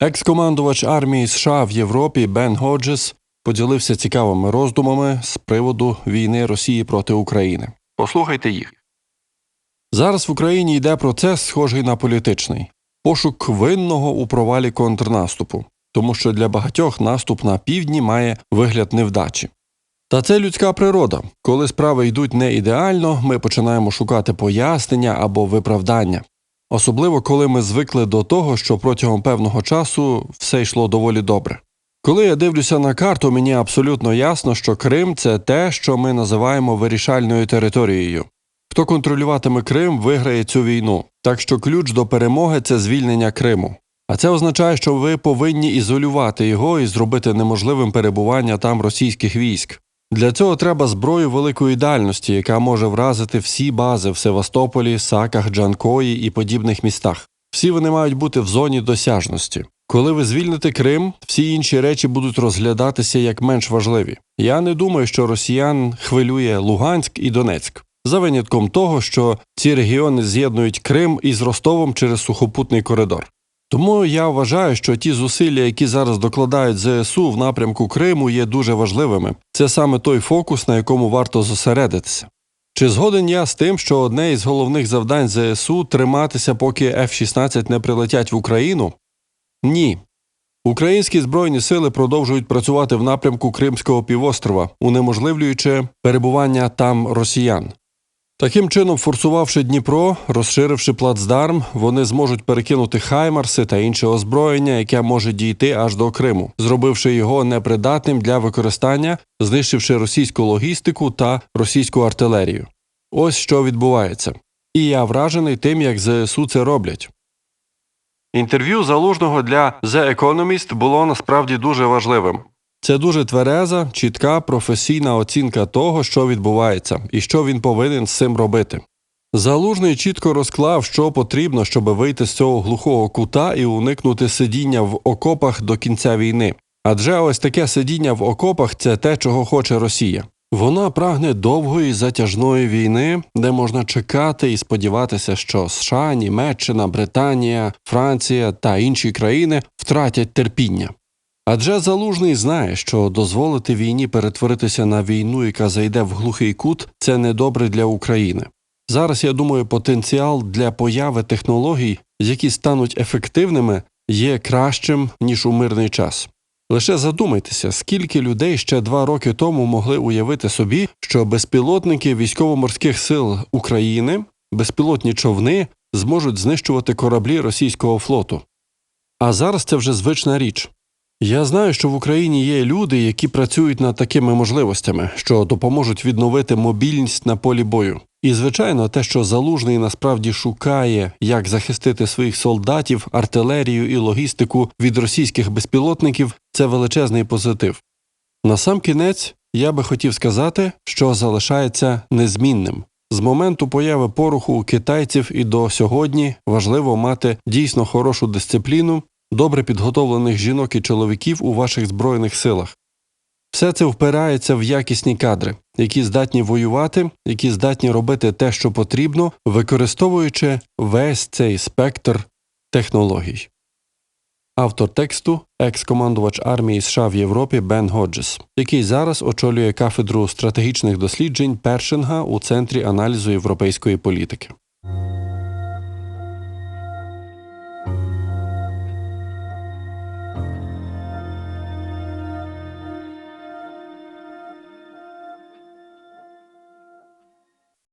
Екс-командувач армії США в Європі Бен Годжес поділився цікавими роздумами з приводу війни Росії проти України. Послухайте їх. Зараз в Україні йде процес, схожий на політичний пошук винного у провалі контрнаступу, тому що для багатьох наступ на півдні має вигляд невдачі. Та це людська природа. Коли справи йдуть не ідеально, ми починаємо шукати пояснення або виправдання. Особливо коли ми звикли до того, що протягом певного часу все йшло доволі добре. Коли я дивлюся на карту, мені абсолютно ясно, що Крим це те, що ми називаємо вирішальною територією. Хто контролюватиме Крим, виграє цю війну. Так що ключ до перемоги це звільнення Криму. А це означає, що ви повинні ізолювати його і зробити неможливим перебування там російських військ. Для цього треба зброю великої дальності, яка може вразити всі бази в Севастополі, Саках, Джанкої і подібних містах. Всі вони мають бути в зоні досяжності. Коли ви звільните Крим, всі інші речі будуть розглядатися як менш важливі. Я не думаю, що росіян хвилює Луганськ і Донецьк. За винятком того, що ці регіони з'єднують Крим із Ростовом через сухопутний коридор. Тому я вважаю, що ті зусилля, які зараз докладають ЗСУ в напрямку Криму, є дуже важливими. Це саме той фокус, на якому варто зосередитися. Чи згоден я з тим, що одне із головних завдань ЗСУ триматися, поки F-16 не прилетять в Україну? Ні. Українські збройні сили продовжують працювати в напрямку Кримського півострова, унеможливлюючи перебування там росіян. Таким чином, форсувавши Дніпро, розширивши плацдарм, вони зможуть перекинути хаймарси та інше озброєння, яке може дійти аж до Криму, зробивши його непридатним для використання, знищивши російську логістику та російську артилерію. Ось що відбувається. І я вражений тим, як ЗСУ це роблять. Інтерв'ю залужного для The Economist було насправді дуже важливим. Це дуже твереза, чітка професійна оцінка того, що відбувається, і що він повинен з цим робити. Залужний чітко розклав, що потрібно, щоб вийти з цього глухого кута і уникнути сидіння в окопах до кінця війни. Адже ось таке сидіння в окопах це те, чого хоче Росія. Вона прагне довгої затяжної війни, де можна чекати і сподіватися, що США, Німеччина, Британія, Франція та інші країни втратять терпіння. Адже залужний знає, що дозволити війні перетворитися на війну, яка зайде в глухий кут, це недобре для України. Зараз я думаю, потенціал для появи технологій, які стануть ефективними, є кращим ніж у мирний час. Лише задумайтеся, скільки людей ще два роки тому могли уявити собі, що безпілотники військово-морських сил України, безпілотні човни зможуть знищувати кораблі російського флоту. А зараз це вже звична річ. Я знаю, що в Україні є люди, які працюють над такими можливостями, що допоможуть відновити мобільність на полі бою. І, звичайно, те, що залужний насправді шукає, як захистити своїх солдатів, артилерію і логістику від російських безпілотників, це величезний позитив. Насамкінець я би хотів сказати, що залишається незмінним. З моменту появи поруху у китайців і до сьогодні важливо мати дійсно хорошу дисципліну, добре підготовлених жінок і чоловіків у ваших збройних силах. Все це впирається в якісні кадри, які здатні воювати, які здатні робити те, що потрібно, використовуючи весь цей спектр технологій. Автор тексту екс-командувач армії США в Європі Бен Годжес, який зараз очолює кафедру стратегічних досліджень Першинга у Центрі аналізу європейської політики.